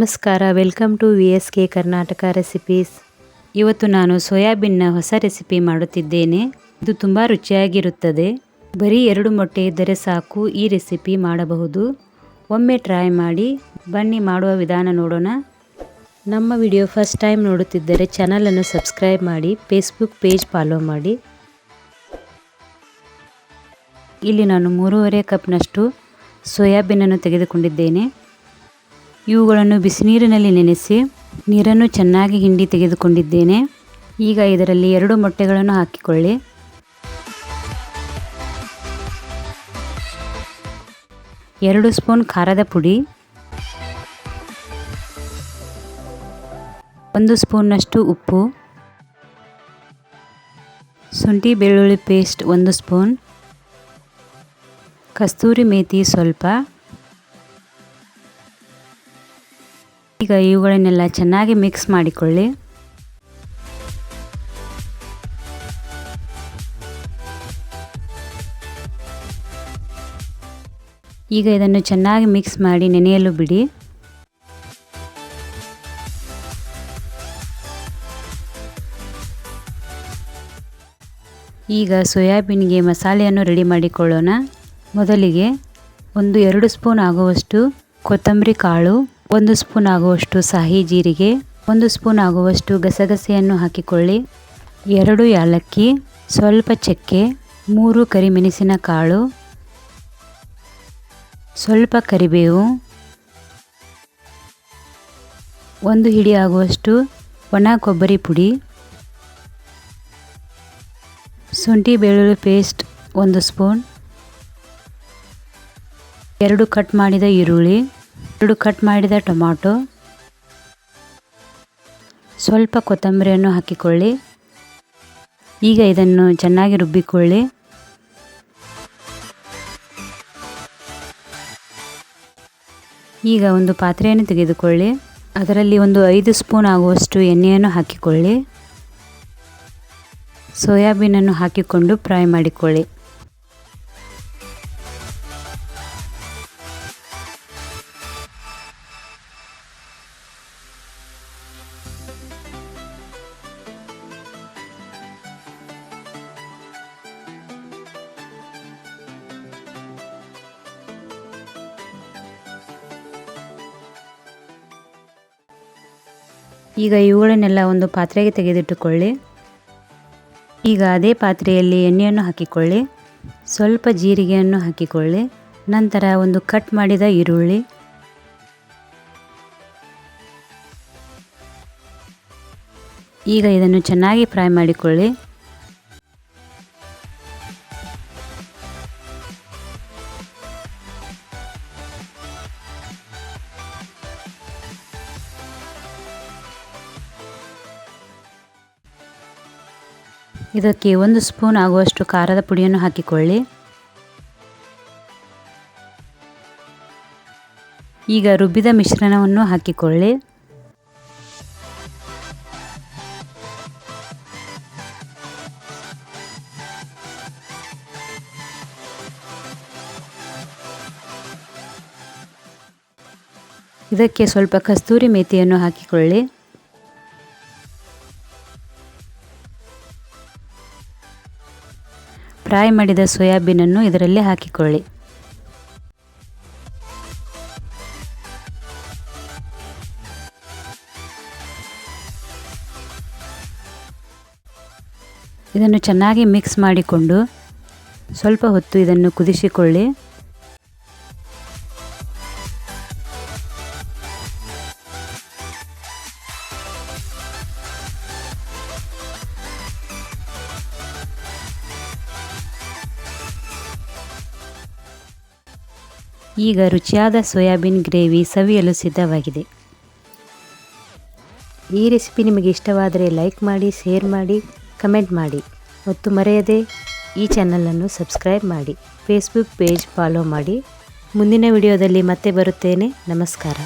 ನಮಸ್ಕಾರ, welcome to V S K Karnataka recipes. ಇವತ್ತು ನಾನು ಸೋಯಾಬೀನ್ನ ಹೊಸ ರೆಸಿಪಿ ಮಾಡುತ್ತಿದ್ದೇನೆ. ಇದು ತುಂಬ ರುಚಿಯಾಗಿರುತ್ತದೆ. ಬರೀ ಎರಡು ಮೊಟ್ಟೆ ಇದ್ದರೆ ಸಾಕು, ಈ ರೆಸಿಪಿ ಮಾಡಬಹುದು. ಒಮ್ಮೆ ಟ್ರೈ ಮಾಡಿ, ಬನ್ನಿ ಮಾಡುವ ವಿಧಾನ ನೋಡೋಣ. ನಮ್ಮ ವಿಡಿಯೋ ಫಸ್ಟ್ ಟೈಮ್ ನೋಡುತ್ತಿದ್ದರೆ ಚಾನಲನ್ನು ಸಬ್ಸ್ಕ್ರೈಬ್ ಮಾಡಿ, ಫೇಸ್ಬುಕ್ ಪೇಜ್ ಫಾಲೋ ಮಾಡಿ. ಇಲ್ಲಿ ನಾನು ಮೂರುವರೆ ಕಪ್ನಷ್ಟು ಸೋಯಾಬೀನನ್ನು ತೆಗೆದುಕೊಂಡಿದ್ದೇನೆ. ಇವುಗಳನ್ನು ಬಿಸಿನೀರಿನಲ್ಲಿ ನೆನೆಸಿ ನೀರನ್ನು ಚೆನ್ನಾಗಿ ಹಿಂಡಿ ತೆಗೆದುಕೊಂಡಿದ್ದೇನೆ. ಈಗ ಇದರಲ್ಲಿ ಎರಡು ಮೊಟ್ಟೆಗಳನ್ನು ಹಾಕಿಕೊಳ್ಳಿ. ಎರಡು ಸ್ಪೂನ್ ಖಾರದ ಪುಡಿ. ಒಂದು ಸ್ಪೂನ್ನಷ್ಟು ಉಪ್ಪು. ಶುಂಠಿ ಬೆಳ್ಳುಳ್ಳಿ ಪೇಸ್ಟ್ ಒಂದು ಸ್ಪೂನ್. ಕಸ್ತೂರಿ ಮೇಥಿ ಸ್ವಲ್ಪ. ಈಗ ಇವುಗಳನ್ನೆಲ್ಲ ಚೆನ್ನಾಗಿ ಮಿಕ್ಸ್ ಮಾಡಿಕೊಳ್ಳಿ. ಈಗ ಇದನ್ನು ಚೆನ್ನಾಗಿ ಮಿಕ್ಸ್ ಮಾಡಿ ನೆನೆಯಲು ಬಿಡಿ. ಈಗ ಸೋಯಾಬೀನ್ಗೆ ಮಸಾಲೆಯನ್ನು ರೆಡಿ ಮಾಡಿಕೊಳ್ಳೋಣ. ಮೊದಲಿಗೆ ಒಂದು ಎರಡು ಸ್ಪೂನ್ ಆಗುವಷ್ಟು ಕೊತ್ತಂಬರಿ ಕಾಳು. ಒಂದು ಸ್ಪೂನ್ ಆಗುವಷ್ಟು ಸಾಹಿ ಜೀರಿಗೆ, ಒಂದು ಸ್ಪೂನ್ ಆಗುವಷ್ಟು ಗಸಗಸೆಯನ್ನು ಹಾಕಿಕೊಳ್ಳಿ. ಎರಡು ಯಾಲಕ್ಕಿ ಸ್ವಲ್ಪ ಚಕ್ಕೆ, ಮೂರು ಕರಿಮೆಣಸಿನ ಕಾಳು ಸ್ವಲ್ಪ ಕರಿಬೇವು, ಒಂದು ಹಿಡಿ ಆಗುವಷ್ಟು ಒಣ ಕೊಬ್ಬರಿ ಪುಡಿ, ಶುಂಠಿ ಬೆಳ್ಳುಳ್ಳಿ ಪೇಸ್ಟ್ ಒಂದು ಸ್ಪೂನ್, ಎರಡು ಕಟ್ ಮಾಡಿದ ಈರುಳ್ಳಿ ಎರಡು ಕಟ್ ಮಾಡಿದ ಟೊಮಾಟೊ. ಸ್ವಲ್ಪ ಕೊತ್ತಂಬರಿಯನ್ನು ಹಾಕಿಕೊಳ್ಳಿ. ಈಗ ಇದನ್ನು ಚೆನ್ನಾಗಿ ರುಬ್ಬಿಕೊಳ್ಳಿ. ಈಗ ಒಂದು ಪಾತ್ರೆಯನ್ನು ತೆಗೆದುಕೊಳ್ಳಿ. ಅದರಲ್ಲಿ ಒಂದು ಐದು ಸ್ಪೂನ್ ಆಗುವಷ್ಟು ಎಣ್ಣೆಯನ್ನು ಹಾಕಿಕೊಳ್ಳಿ. ಸೋಯಾಬೀನನ್ನು ಹಾಕಿಕೊಂಡು ಫ್ರೈ ಮಾಡಿಕೊಳ್ಳಿ. ಈಗ ಇವುಗಳನ್ನೆಲ್ಲ ಒಂದು ಪಾತ್ರೆಗೆ ತೆಗೆದಿಟ್ಟುಕೊಳ್ಳಿ. ಈಗ ಅದೇ ಪಾತ್ರೆಯಲ್ಲಿ ಎಣ್ಣೆಯನ್ನು ಹಾಕಿಕೊಳ್ಳಿ. ಸ್ವಲ್ಪ ಜೀರಿಗೆಯನ್ನು ಹಾಕಿಕೊಳ್ಳಿ. ನಂತರ ಒಂದು ಕಟ್ ಮಾಡಿದ ಈರುಳ್ಳಿ. ಈಗ ಇದನ್ನು ಚೆನ್ನಾಗಿ ಫ್ರೈ ಮಾಡಿಕೊಳ್ಳಿ. ಇದಕ್ಕೆ ಒಂದು ಸ್ಪೂನ್ ಆಗುವಷ್ಟು ಖಾರದ ಪುಡಿಯನ್ನು ಹಾಕಿಕೊಳ್ಳಿ. ಈಗ ರುಬ್ಬಿದ ಮಿಶ್ರಣವನ್ನು ಹಾಕಿಕೊಳ್ಳಿ. ಇದಕ್ಕೆ ಸ್ವಲ್ಪ ಕಸ್ತೂರಿ ಮೇಥಿಯನ್ನು ಹಾಕಿಕೊಳ್ಳಿ. ಫ್ರೈ ಮಾಡಿದ ಸೋಯಾಬೀನನ್ನು ಇದರಲ್ಲಿ ಹಾಕಿಕೊಳ್ಳಿ. ಇದನ್ನು ಚೆನ್ನಾಗಿ ಮಿಕ್ಸ್ ಮಾಡಿಕೊಂಡು ಸ್ವಲ್ಪ ಹೊತ್ತು ಇದನ್ನು ಕುದಿಸಿಕೊಳ್ಳಿ. ಈಗ ರುಚಿಯಾದ ಸೋಯಾಬೀನ್ ಗ್ರೇವಿ ಸವಿಯಲು ಸಿದ್ಧವಾಗಿದೆ. ಈ ರೆಸಿಪಿ ನಿಮಗೆ ಇಷ್ಟವಾದರೆ ಲೈಕ್ ಮಾಡಿ, ಶೇರ್ ಮಾಡಿ, ಕಮೆಂಟ್ ಮಾಡಿ. ಮತ್ತು ಮರೆಯದೆ ಈ ಚಾನಲನ್ನು ಸಬ್ಸ್ಕ್ರೈಬ್ ಮಾಡಿ. ಫೇಸ್ಬುಕ್ ಪೇಜ್ ಫಾಲೋ ಮಾಡಿ. ಮುಂದಿನ ವಿಡಿಯೋದಲ್ಲಿ ಮತ್ತೆ ಬರುತ್ತೇನೆ. ನಮಸ್ಕಾರ.